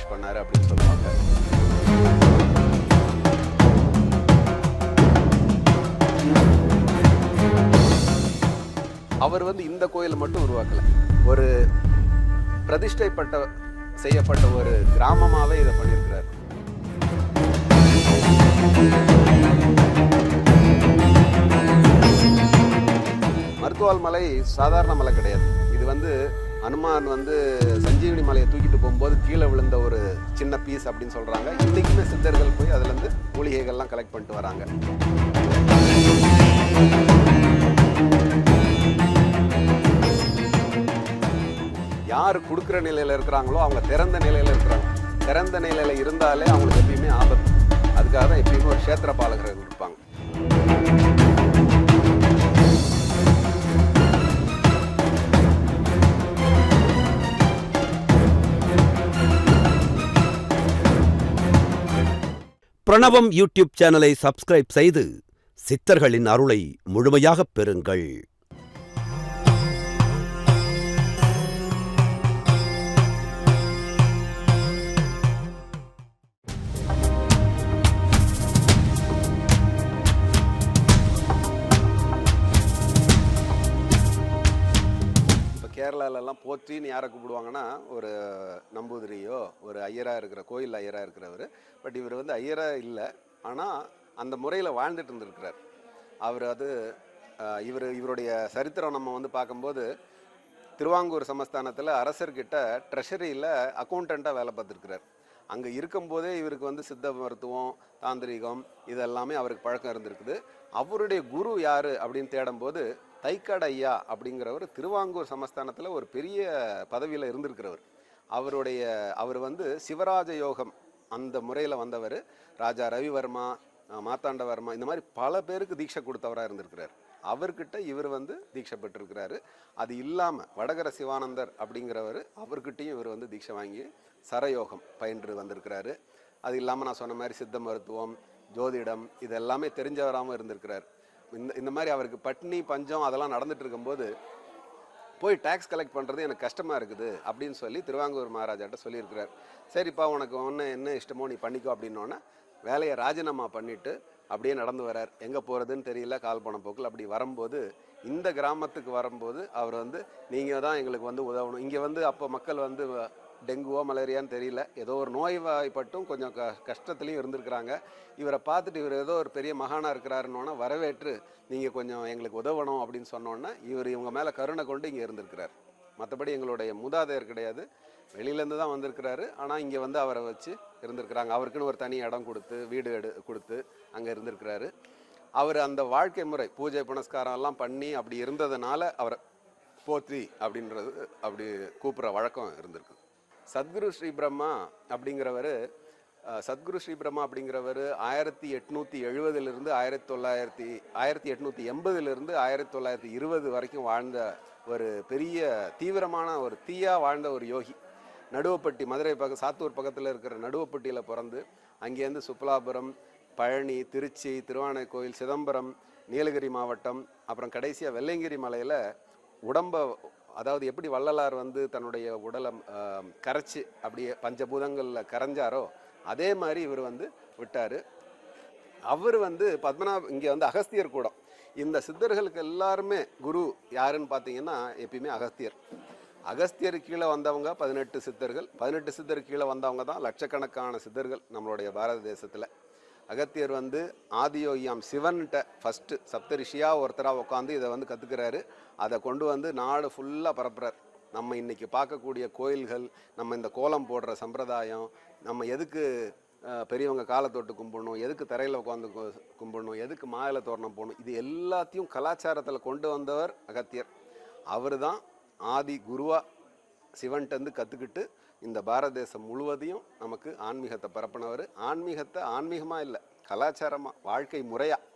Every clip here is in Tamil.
முத்தாரம்மனை எஸ்டாப்ளிஷ் பண்ணார் அப்படின்னு சொல்லுவாங்க. அவர் வந்து இந்த கோயிலை மட்டும் உருவாக்கல. ஒரு பிரதிஷ்டைப்பட்ட செய்யப்பட்ட ஒரு கிராமமாவே இதை பண்ணியிருக்கிறார். மருத்துவால் மலை சாதாரண மலை கிடையாது. இது வந்து அனுமான் வந்து சஞ்சீவினி மலையை தூக்கிட்டு போகும்போது கீழே விழுந்த ஒரு சின்ன பீஸ் அப்படின்னு சொல்கிறாங்க இன்றைக்குமே சித்தர்கள் போய் அதுலேருந்து மூலிகைகள்லாம் கலெக்ட் பண்ணிட்டு வராங்க. யார் கொடுக்குற நிலையில் இருக்கிறாங்களோ அவங்க திறந்த நிலையில் இருக்கிறாங்க. திறந்த நிலையில் இருந்தாலே அவங்களுக்கு எப்பயுமே ஆபத்து. அதுக்காக தான் எப்பயுமே ஒரு க்ஷேத்திர பாலகர்கள் பிரணவம் யூடியூப் சேனலை சப்ஸ்கிரைப் செய்து சித்தர்களின் அருளை முழுமையாகப் பெறுங்கள். கேரளாலெல்லாம் போற்றின்னு யாரை கூப்பிடுவாங்கன்னா ஒரு நம்பூதிரியோ ஒரு ஐயராக இருக்கிற கோயில் ஐயராக இருக்கிறவர். பட் இவர் வந்து ஐயராக இல்லை. ஆனால் அந்த முறையில் வாழ்ந்துட்டு இருந்திருக்கிறார். அவர் அது இவர் இவருடைய சரித்திரம் நம்ம வந்து பார்க்கும்போது திருவாங்கூர் சமஸ்தானத்தில் அரசர்கிட்ட ட்ரெஷரியில் அக்கௌண்டண்ட்டாக வேலை பார்த்துருக்கிறார். அங்கே இருக்கும்போதே இவருக்கு வந்து சித்த மருத்துவம் தாந்திரிகம் இதெல்லாமே அவருக்கு பழக்கம் இருந்திருக்குது. அவருடைய குரு யார் அப்படின்னு தேடும்போது தைக்காடு ஐயா அப்படிங்கிறவர் திருவாங்கூர் சமஸ்தானத்தில் ஒரு பெரிய பதவியில் இருந்திருக்கிறவர். அவருடைய அவர் வந்து சிவராஜ யோகம் அந்த முறையில் வந்தவர். ராஜா ரவிவர்மா மாத்தாண்டவர்மா இந்த மாதிரி பல பேருக்கு தீட்சை கொடுத்தவராக இருந்திருக்கிறார். அவர்கிட்ட இவர் வந்து தீட்சை பெற்றிருக்கிறாரு. அது இல்லாமல் வடகர சிவானந்தர் அப்படிங்கிறவர் அவர்கிட்டையும் இவர் வந்து தீட்சை வாங்கி சரயோகம் பயின்று வந்திருக்கிறாரு. அது இல்லாமல் நான் சொன்ன மாதிரி சித்த மருத்துவம் ஜோதிடம் இது எல்லாமே தெரிஞ்சவராகவும் இருந்திருக்கிறார். இந்த இந்த மாதிரி அவருக்கு பட்னி பஞ்சம் அதெல்லாம் நடந்துட்டு இருக்கும்போது போய் டேக்ஸ் கலெக்ட் பண்ணுறது எனக்கு கஷ்டமாக இருக்குது அப்படின்னு சொல்லி திருவாங்கூர் மகாராஜாட்ட சொல்லியிருக்கிறார். சரிப்பா உனக்கு ஒன்று என்ன இஷ்டமோ நீ பண்ணிக்கோ அப்படின்னோடனே வேலையை ராஜினாமா பண்ணிவிட்டு அப்படியே நடந்து வரார். எங்கே போகிறதுன்னு தெரியல கால் போன போக்கில் அப்படி வரும்போது இந்த கிராமத்துக்கு வரும்போது அவர் வந்து நீங்கள் தான் எங்களுக்கு வந்து உதவணும். இங்கே வந்து அப்போ மக்கள் வந்து டெங்குவோ மலேரியான்னு தெரியல. ஏதோ ஒரு நோய் வாய்ப்பட்டும் கொஞ்சம் க கஷ்டத்துலையும் இருந்திருக்கிறாங்க. இவரை பார்த்துட்டு இவர் ஏதோ ஒரு பெரிய மகானாக இருக்கிறாருன்னோன்னா வரவேற்று நீங்கள் கொஞ்சம் எங்களுக்கு உதவணும் அப்படின்னு சொன்னோன்னே இவர் இவங்க மேலே கருணை கொண்டு இங்கே இருந்திருக்கிறார். மற்றபடி எங்களுடைய மூதாதையர் கிடையாது. வெளியிலேருந்து தான் வந்திருக்கிறாரு. ஆனால் இங்கே வந்து அவரை வச்சு இருந்திருக்கிறாங்க. அவருக்குன்னு ஒரு தனி இடம் கொடுத்து வீடு எடு கொடுத்து அங்கே இருந்திருக்கிறாரு. அவர் அந்த வாழ்க்கை முறை பூஜை புனஸ்காரம் எல்லாம் பண்ணி அப்படி இருந்ததுனால அவரை போத்தி அப்படின்றது அப்படி கூப்பிட்ற வழக்கம் இருந்திருக்கு. சத்குரு ஸ்ரீ பிரம்மா அப்படிங்கிறவர் சத்குரு ஸ்ரீ பிரம்மா அப்படிங்கிறவர் ஆயிரத்தி எட்நூற்றி எழுபதுலேருந்து ஆயிரத்தி தொள்ளாயிரத்தி ஆயிரத்தி எட்நூற்றி எண்பதுலேருந்து ஆயிரத்தி தொள்ளாயிரத்தி இருபது வரைக்கும் வாழ்ந்த ஒரு பெரிய தீவிரமான ஒரு தீயா வாழ்ந்த ஒரு யோகி. நடுவப்பட்டி மதுரை பக்கம் சாத்தூர் பக்கத்தில் இருக்கிற நடுவப்பட்டியில் பிறந்து அங்கேருந்து சுப்பலாபுரம் பழனி திருச்சி திருவானைக்கோயில் சிதம்பரம் நீலகிரி மாவட்டம் அப்புறம் கடைசியாக வெள்ளையங்கிரி மலையில் உடம்ப அதாவது எப்படி வள்ளலார் வந்து தன்னுடைய உடலை கரைச்சி கரைச்சு அப்படியே பஞ்சபூதங்களில் கரைஞ்சாரோ அதே மாதிரி இவர் வந்து விட்டார். அவர் வந்து பத்மநாப இங்கே வந்து அகஸ்தியர் கூடம். இந்த சித்தர்களுக்கு எல்லாருமே குரு யாருன்னு பார்த்தீங்கன்னா எப்பயுமே அகஸ்தியர். அகஸ்தியர் கீழே வந்தவங்க பதினெட்டு சித்தர்கள். பதினெட்டு சித்தர் கீழே வந்தவங்க தான் லட்சக்கணக்கான சித்தர்கள் நம்மளுடைய பாரத தேசத்தில். அகத்தியர் வந்து ஆதியோகியாம் சிவன்கிட்ட ஃபஸ்ட்டு சப்தரிஷியாக ஒருத்தராக உட்காந்து இதை வந்து கற்றுக்கிறாரு அதை கொண்டு வந்து நாடு ஃபுல்லாக பரப்புறார். நம்ம இன்றைக்கி பார்க்கக்கூடிய கோயில்கள் நம்ம இந்த கோலம் போடுற சம்பிரதாயம் நம்ம எதுக்கு பெரியவங்க காலை தொட்டு கும்பிடணும் எதுக்கு தரையில் உட்காந்து கும்பிடணும் எதுக்கு மாயில தோரணம் போகணும் இது எல்லாத்தையும் கலாச்சாரத்தில் கொண்டு வந்தவர் அகத்தியர். அவர் தான் ஆதி குருவா சிவன்கிட்டருந்து கற்றுக்கிட்டு இந்த பாரத தேசம் முழுவதையும் நமக்கு ஆன்மீகத்தை பரப்பினவர். ஆன்மீகத்தை ஆன்மீகமாக இல்லை கலாச்சாரமாக வாழ்க்கை முறையாக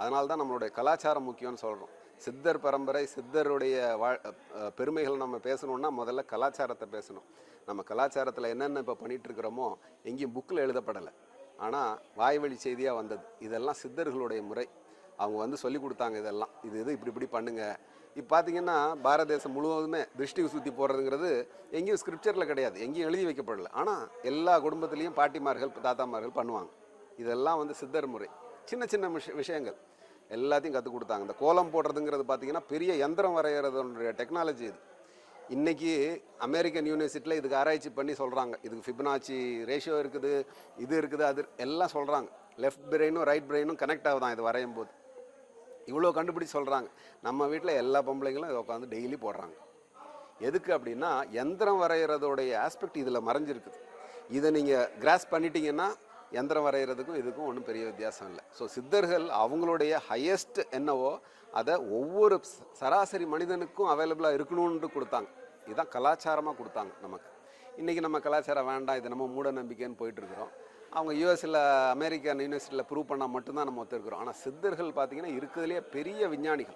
அதனால தான் நம்மளுடைய கலாச்சாரம் முக்கியம்னு சொல்கிறோம் சித்தர் பரம்பரை சித்தருடைய வாழ் பெருமைகள் நம்ம பேசணுன்னா முதல்ல கலாச்சாரத்தை பேசணும். நம்ம கலாச்சாரத்தில் என்னென்ன இப்போ பண்ணிட்டு இருக்கிறோமோ எங்கேயும் புக்கில் எழுதப்படலை. ஆனால் வாய்வழி செய்தியாக வந்தது. இதெல்லாம் சித்தர்களுடைய முறை. அவங்க வந்து சொல்லி கொடுத்தாங்க இதெல்லாம். இது இது இப்படி இப்படி பண்ணுங்கள் இப்போ பார்த்தீங்கன்னா பாரத தேசம் முழுவதுமே திருஷ்டி சுற்றி போடுறதுங்கிறது எங்கேயும் ஸ்கிரிப்சரில் கிடையாது. எங்கேயும் எழுதி வைக்கப்படல. ஆனால் எல்லா குடும்பத்துலேயும் பாட்டிமார்கள் தாத்தாமார்கள் பண்ணுவாங்க. இதெல்லாம் வந்து சித்தர் முறை. சின்ன சின்ன விஷ விஷயங்கள். எல்லாத்தையும் கற்றுக் கொடுத்தாங்க. இந்த கோலம் போடுறதுங்கிறது பார்த்தீங்கன்னா பெரிய யந்திரம் வரைகிறதுடைய டெக்னாலஜி இது. இன்றைக்கி அமெரிக்கன் யூனிவர்சிட்டியில் இதுக்கு ஆராய்ச்சி பண்ணி சொல்கிறாங்க இதுக்கு ஃபிபனாச்சி ரேஷியோ இருக்குது இது இருக்குது அது எல்லாம் சொல்கிறாங்க லெஃப்ட் பிரெயினும் ரைட் பிரெயினும் கனெக்ட் ஆகுதான் இது வரையும் போது இவ்வளோ கண்டுபிடிச்சு சொல்கிறாங்க நம்ம வீட்டில் எல்லா பொம்பளைங்களும் இதை உட்காந்து டெய்லி போடுறாங்க. எதுக்கு அப்படின்னா எந்திரம் வரைகிறதோடைய ஆஸ்பெக்ட் இதில் மறைஞ்சிருக்குது. இதை நீங்கள் கிராஸ் பண்ணிட்டீங்கன்னா எந்திரம் வரைகிறதுக்கும் இதுக்கும் ஒன்றும் பெரிய வித்தியாசம் இல்லை. ஸோ சித்தர்கள் அவங்களுடைய ஹையஸ்ட் என்னவோ அதை ஒவ்வொரு சராசரி மனிதனுக்கும் அவைலபிளாக இருக்கணும்னு கொடுத்தாங்க. இதுதான் கலாச்சாரமாக கொடுத்தாங்க நமக்கு. இன்றைக்கி நம்ம கலாச்சாரம் வேண்டாம் இது நம்ம மூட நம்பிக்கைன்னு போயிட்டுருக்குறோம் அவங்க யூஎஸில் அமெரிக்கன் யூனிவர்சிட்டியில் ப்ரூவ் பண்ணால் மட்டும்தான் நம்ம ஒத்துருக்குறோம். ஆனால் சித்தர்கள் பார்த்தீங்கன்னா இருக்கிறதுலே பெரிய விஞ்ஞானிகள்.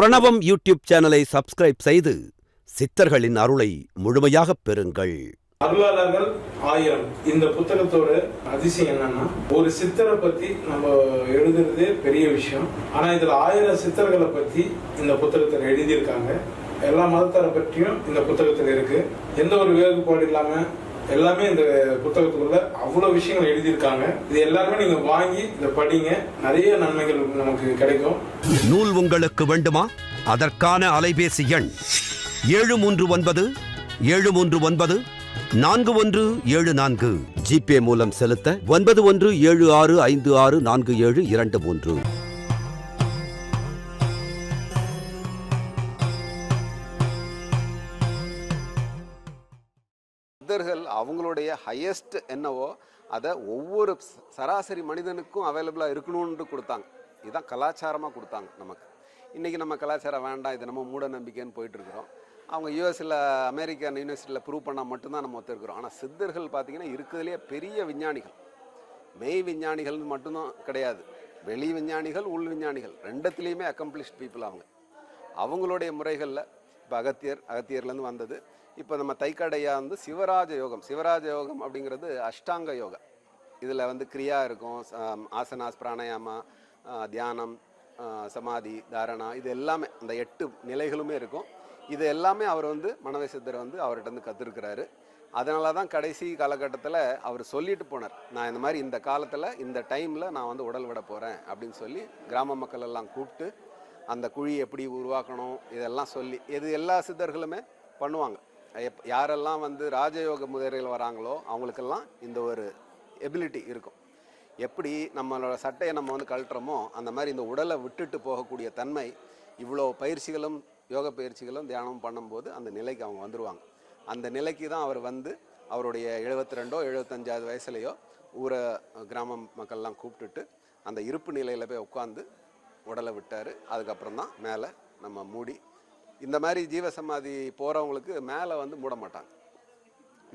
பிரணவம் யூடியூப் சேனலை சப்ஸ்கிரைப் செய்து சித்தர்களின் அருளை முழுமையாகப் பெறுங்கள். அருளாளர்கள் ஆயிரம். இந்த புத்தகத்தோட அதிசயம் என்னன்னா ஒரு சித்தரை பத்தி நம்ம எழுதுறதே பெரிய விஷயம். ஆனா இதுல ஆயிரம் சித்தர்களை பத்தி இந்த புத்தகத்துல எழுதியிருக்காங்க. எல்லா மதத்தாரை பற்றியும் இந்த புத்தகத்துல இருக்கு. எந்த ஒரு வேறுபாடு இல்லாம எல்லாமே இந்த புத்தகத்துக்குள்ள அவ்வளவு விஷயங்கள் எழுதியிருக்காங்க. இது எல்லாருமே நீங்க வாங்கி இதை படிங்க. நிறைய நன்மைகள் நமக்கு கிடைக்கும். நூல் உங்களுக்கு வேண்டுமா? அதற்கான அலைபேசி எண் ஏழு மூன்று ஒன்பது ஏழு மூன்று ஒன்பது நான்கு ஒன்று ஏழு நான்கு. ஜிபே மூலம் செலுத்த ஒன்பது ஒன்று ஏழு ஆறு ஐந்து ஆறு நான்கு ஏழு இரண்டு மூன்று. ஹையஸ்ட் என்னவோ அதை ஒவ்வொரு சராசரி மனிதனுக்கும் அவைலபிளாக இருக்கணும்னு கொடுத்தாங்க. இதுதான் கலாச்சாரமாக கொடுத்தாங்க நமக்கு. இன்றைக்கி நம்ம கலாச்சாரம் வேண்டாம் இது நம்ம மூட நம்பிக்கைன்னு போயிட்டுருக்குறோம். அவங்க யூஎஸில் அமெரிக்கன் யூனிவர்சிட்டியில் ப்ரூவ் பண்ணால் மட்டும்தான் நம்ம ஒத்துருக்குறோம் ஆனால் சித்தர்கள் பார்த்திங்கன்னா இருக்கிறதுலே பெரிய விஞ்ஞானிகள். மெய் விஞ்ஞானிகள்னு மட்டும்தான் கிடையாது. வெளி விஞ்ஞானிகள் உள் விஞ்ஞானிகள். ரெண்டத்துலேயுமே அக்கம்ப்ளிஷ்ட் பீப்புள் அவங்க. அவங்களுடைய முறைகளில் இப்போ அகத்தியர் அகத்தியர்லேருந்து வந்தது. இப்போ நம்ம தைக்கடையா வந்து சிவராஜ யோகம் சிவராஜ யோகம் அப்படிங்கிறது அஷ்டாங்க யோகா. இதில் வந்து கிரியா இருக்கும் ஆசனாஸ் பிராணாயாமா தியானம் சமாதி தாரணா இது எல்லாமே அந்த எட்டு நிலைகளுமே இருக்கும். இது எல்லாமே அவர் வந்து மனவை சித்தர் வந்து அவர்கிட்ட வந்து கற்றுருக்கிறாரு அதனால தான் கடைசி காலகட்டத்தில் அவர் சொல்லிட்டு போனார் நான் இந்த மாதிரி இந்த காலத்தில் இந்த டைமில் நான் வந்து உடல் விட போகிறேன் அப்படின்னு சொல்லி கிராம மக்கள் எல்லாம் கூப்பிட்டு அந்த குழி எப்படி உருவாக்கணும் இதெல்லாம் சொல்லி இது எல்லா சித்தர்களுமே பண்ணுவாங்க. யாரெல்லாம் வந்து ராஜயோக முதிரையில் வராங்களோ அவங்களுக்கெல்லாம் இந்த ஒரு எபிலிட்டி இருக்கும். எப்படி நம்மளோட சட்டையை நம்ம வந்து கழட்டுறோமோ அந்த மாதிரி இந்த உடலை விட்டுட்டு போகக்கூடிய தன்மை இவ்வளோ பயிற்சிகளும் யோக பயிற்சிகளும் தியானமும் பண்ணும்போது அந்த நிலைக்கு அவங்க வந்துருவாங்க. அந்த நிலைக்கு தான் அவர் வந்து அவருடைய எழுபத்தி ரெண்டோ எழுபத்தஞ்சாவது வயசுலையோ ஊரை கிராம மக்கள்லாம் கூப்பிட்டுட்டு அந்த இருப்பு நிலையில் போய் உட்காந்து உடலை விட்டார். அதுக்கப்புறம் தான் மேலே நம்ம மூடி இந்த மாதிரி ஜீவசமாதி போகிறவங்களுக்கு மேலே வந்து மூட மாட்டாங்க.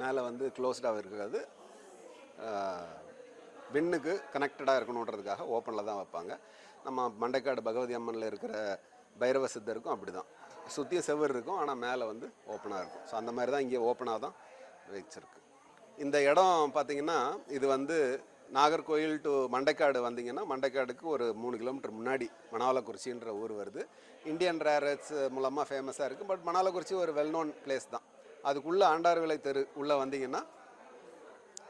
மேலே வந்து க்ளோஸ்டாக இருக்காது. விண்ணுக்கு கனெக்டடாக இருக்கணுன்றதுக்காக ஓப்பனில் தான் வைப்பாங்க. நம்ம மண்டைக்காடு பகவதி அம்மனில் இருக்கிற பைரவ சித்தருக்கும் அப்படி தான் சுற்றியும் செவ்வறு இருக்கும் ஆனால் மேலே வந்து ஓப்பனாக இருக்கும். ஸோ அந்த மாதிரி தான் இங்கே ஓப்பனாக தான் வச்சிருக்கு. இந்த இடம் பார்த்தீங்கன்னா இது வந்து நாகர்கோயில் டு மண்டைக்காடு வந்தீங்கன்னா மண்டைக்காடுக்கு ஒரு மூணு கிலோமீட்டர் முன்னாடி மணாலக்குறிச்சின்ற ஊர் வருது. இந்தியன் ரேரட்ஸ் மூலமாக ஃபேமஸாக இருக்குது பட் மணாலக்குறிச்சி ஒரு வெல் நோன் பிளேஸ் தான். அதுக்குள்ளே ஆண்டார் விலை தெரு உள்ளே வந்தீங்கன்னா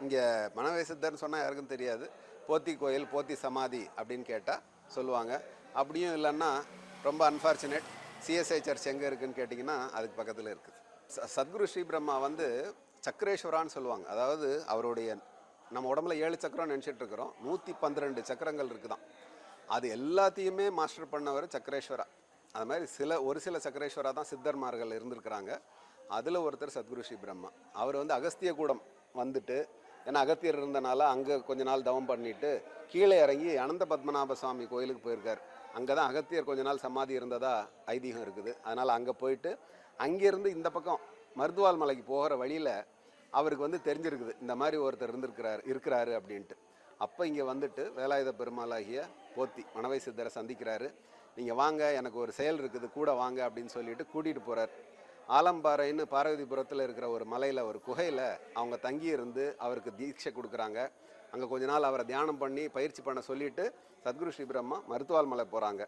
இங்கே மணவை சித்தர்னு சொன்னால் யாருக்கும் தெரியாது. போத்தி கோயில் போத்தி சமாதி அப்படின்னு கேட்டால் சொல்லுவாங்க. அப்படியும் இல்லைன்னா ரொம்ப அன்ஃபார்ச்சுனேட் சிஎஸ்ஐ சர்ச் எங்கே இருக்குதுன்னு கேட்டிங்கன்னா அதுக்கு பக்கத்தில் இருக்குது. ச- சத்குரு ஸ்ரீ பிரம்மா வந்து சக்கரேஸ்வரான்னு சொல்லுவாங்க. அதாவது அவருடைய நம்ம உடம்புல ஏழு சக்கரம் நினச்சிட்டு இருக்கிறோம். நூற்றி பன்னிரெண்டு சக்கரங்கள் இருக்குதான். அது எல்லாத்தையுமே மாஸ்டர் பண்ணவர் சக்கரேஸ்வரா. அது மாதிரி சில ஒரு சில சக்கரேஸ்வரா தான் சித்தர்மார்கள் இருந்திருக்கிறாங்க. அதில் ஒருத்தர் சத்குரு ஸ்ரீ பிரம்மா. அவர் வந்து அகஸ்திய கூடம் வந்துட்டு ஏன்னா அகத்தியர் இருந்தனால அங்கே கொஞ்ச நாள் தவம் பண்ணிட்டு கீழே இறங்கி அனந்த பத்மநாப சுவாமி கோயிலுக்கு போயிருக்கார். அங்கே தான் அகத்தியர் கொஞ்ச நாள் சமாதி இருந்ததா ஐதீகம் இருக்குது. அதனால் அங்கே போயிட்டு அங்கேருந்து இந்த பக்கம் மருதுவால் மலைக்கு போகிற வழியில் அவருக்கு வந்து தெரிஞ்சிருக்குது இந்த மாதிரி ஒருத்தர் இருந்திருக்கிறார் இருக்கிறாரு அப்படின்ட்டு. அப்போ இங்கே வந்துட்டு வேலாயுத பெருமாளாகிய போத்தி மணவை சித்தரை சந்திக்கிறாரு. நீங்கள் வாங்க எனக்கு ஒரு செயல் இருக்குது கூட வாங்க அப்படின்னு சொல்லிட்டு கூட்டிகிட்டு போகிறார் ஆலம்பாறைன்னு பார்வதிபுரத்தில் இருக்கிற ஒரு மலையில் ஒரு குகையில் அவங்க தங்கி இருந்து அவருக்கு தீட்சை கொடுக்குறாங்க. அங்கே கொஞ்ச நாள் அவரை தியானம் பண்ணி பயிற்சி பண்ண சொல்லிட்டு சத்குரு ஸ்ரீ பிரம்மா மருத்துவால் மலை போகிறாங்க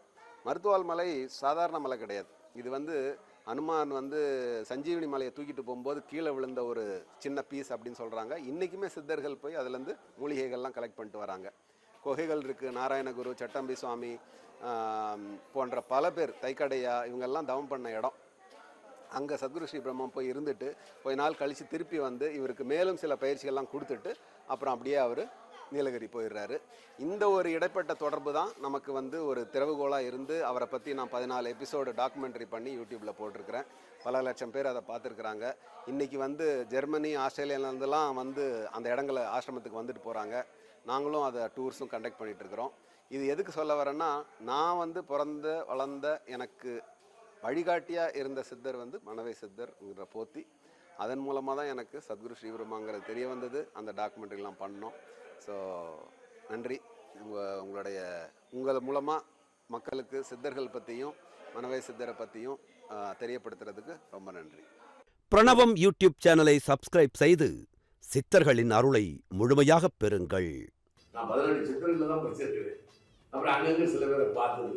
மருத்துவால் மலை சாதாரண மலை கிடையாது. இது வந்து அனுமான் வந்து சஞ்சீவினி மலையை தூக்கிட்டு போகும்போது கீழே விழுந்த ஒரு சின்ன பீஸ் அப்படின்னு சொல்கிறாங்க இன்றைக்குமே சித்தர்கள் போய் அதுலேருந்து மூலிகைகள்லாம் கலெக்ட் பண்ணிட்டு வராங்க. குகைகள் இருக்குது நாராயணகுரு சட்டம்பி சுவாமி போன்ற பல பேர் தைக்கடையா இவங்கெல்லாம் தவம் பண்ண இடம். அங்கே சத்குரு ஸ்ரீ பிரம்மம் போய் இருந்துட்டு கொஞ்ச நாள் கழித்து திருப்பி வந்து இவருக்கு மேலும் சில பயிற்சிகள்லாம் கொடுத்துட்டு அப்புறம் அப்படியே அவர் நீலகிரி போயிடுறாரு. இந்த ஒரு இடைப்பட்ட தொடர்பு தான் நமக்கு வந்து ஒரு திறவுகோலாக இருந்து அவரை பற்றி நான் பதினாலு எபிசோடு டாக்குமெண்ட்ரி பண்ணி யூடியூப்பில் போட்டிருக்கிறேன். பல லட்சம் பேர் அதை பார்த்துருக்குறாங்க. இன்றைக்கி வந்து ஜெர்மனி ஆஸ்திரேலியாவிலேருந்துலாம் வந்து அந்த இடங்களை ஆசிரமத்துக்கு வந்துட்டு போகிறாங்க நாங்களும் அதை டூர்ஸும் கண்டக்ட் பண்ணிகிட்ருக்குறோம் இருக்கிறோம். இது எதுக்கு சொல்ல வரேன்னா நான் வந்து பிறந்த வளர்ந்த எனக்கு வழிகாட்டியாக இருந்த சித்தர் வந்து மனவை சித்தர்ங்கிற போத்தி. அதன் மூலமாக தான் எனக்கு சத்குரு ஸ்ரீபிரமாங்கிறது தெரிய வந்தது. அந்த டாக்குமெண்ட்ரிலாம் பண்ணோம். ஸோ நன்றி. உங்கள் உங்களுடைய உங்கள் மூலமாக மக்களுக்கு சித்தர்கள் பற்றியும் மணவை சித்தரை பற்றியும் தெரியப்படுத்துறதுக்கு ரொம்ப நன்றி. பிரணவம் யூடியூப் சேனலை சப்ஸ்கிரைப் செய்து சித்தர்களின் அருளை முழுமையாகப் பெறுங்கள். நான் பதினெட்டு சித்திரங்கள தான் படிச்சிருக்கிறேன். அப்புறம் அங்கங்க சில பேரை பார்த்தது.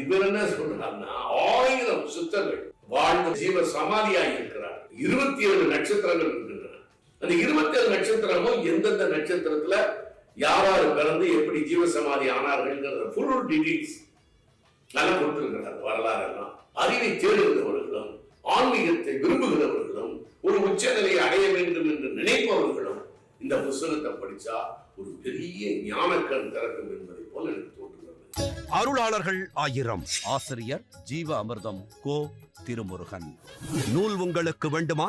இவர் என்ன சொல்றாருன்னா ஆயிரம் சித்தர்கள் வாழ்ந்த ஜீவ சமாதியாகி இருக்கிறார் இருபத்தி ஏழு நட்சத்திரங்கள் அந்த இருபத்தி ஏழு நட்சத்திரமும் எந்தெந்த நட்சத்திரத்துல யாராரு பிறந்து எப்படி ஜீவ சமாதி ஆனார்கள்ங்கிறத ஃபுல் டீடைல்ஸ் நல்லா கொடுத்திருக்கிறார். வரலாறு எல்லாம் அறிவை தேடுகிறவர்களும் ஆன்மீகத்தை விரும்புகிறவர்களும் ஒரு உச்சநிலையை அடைய வேண்டும் என்று நினைப்பவர்களும் இந்த புஸ்தகத்தை படிச்சா ஒரு பெரிய ஞானக்கண் திறக்கும் என்பதை போல எனக்கு தோன்றுகிறது. அருளாளர்கள் ஆயிரம். ஆசிரியர் ஜீவ அமிர்தம் கோ திருமுருகன். நூல் உங்களுக்கு வேண்டுமா?